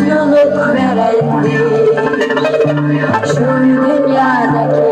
yolculuk merendi Şu dünyadaki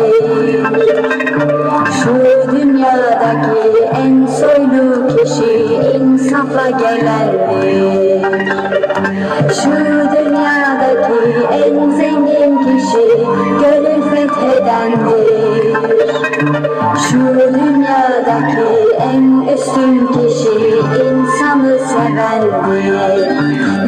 insafa gelendir. Şu dünyadaki en zengin kişi gönül fethedendir. Şu dünyadaki en üstün kişi insanı sevendir.